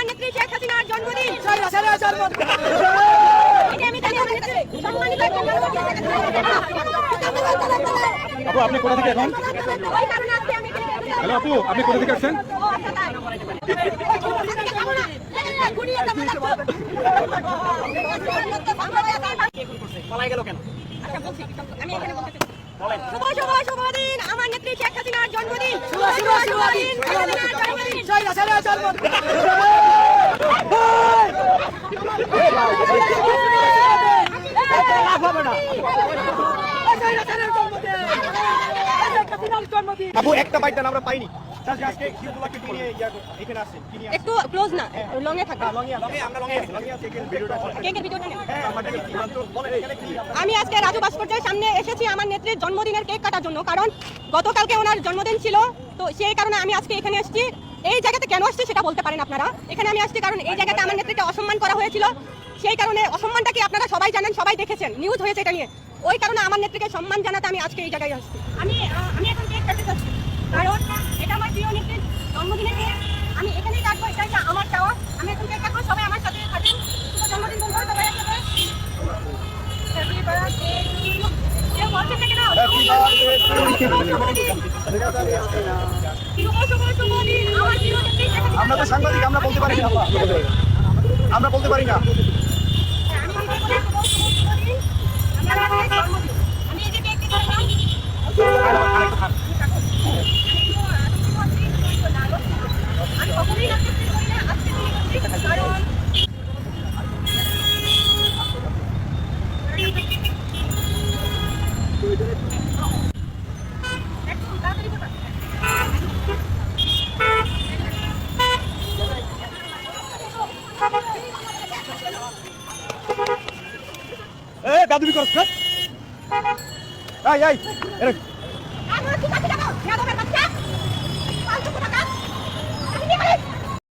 আমার নেত্রী শেখ হাসিনার জন্মদিন। আপু আপনি কোথা থেকে এখন? ওই কারণে আজকে আমি হ্যালো আপু আপনি কোথা থেকে আসছেন? আমার নেত্রী শেখ হাসিনার জন্মদিন। আপু একটা বাইট দেন আমরা পাইনি। একটু ক্লোজ না লং এ। হ্যাঁ এখানে কি আমি আজকে রাজু ভাস্কর্যের সামনে এসেছি আমার নেত্রীর জন্মদিনের কেক কাটার জন্য কারণ গতকালকে ওনার জন্মদিন ছিল তো সেই কারণে আমি আজকে এখানে এসেছি। এই জায়গাতে কেন আসছি সেটা বলতে পারেন আপনারা? এখানে আমি আসছি কারণ এই জায়গাতে আমার নেত্রীকে অসম্মান করা হয়েছিল। সেই কারণে অসম্মানটা কি আপনারা সবাই জানেন, সবাই দেখেছেন? নিউজ হয়েছে এটা নিয়ে। ওই কারণে আমার নেত্রীকে সম্মান জানাতে আমি আজকে এই জায়গায় আসছি। আমি আমি এখন কারণ এটা আমার প্রিয় নেত্রীর জন্মদিনের কেক আমি এখানেই কাটবো এটা একটা আমার চাওয়া আমি এখন কেক কাটবো সবাই আমার সাথে থাকেন শুভ জন্মদিন বন্ধু সবাই একসাথে Happy birthday to you. কেউ বলছেন না কেন? শুভ শুভ শুভ দিন। আমার তো সাংবাদিক আমরা বলতে পারি না। আমরা বলতে পারি না। এ দাদুবি করছ না এই এই এরে আমার কি কাছে যাব। যাদবের কাছে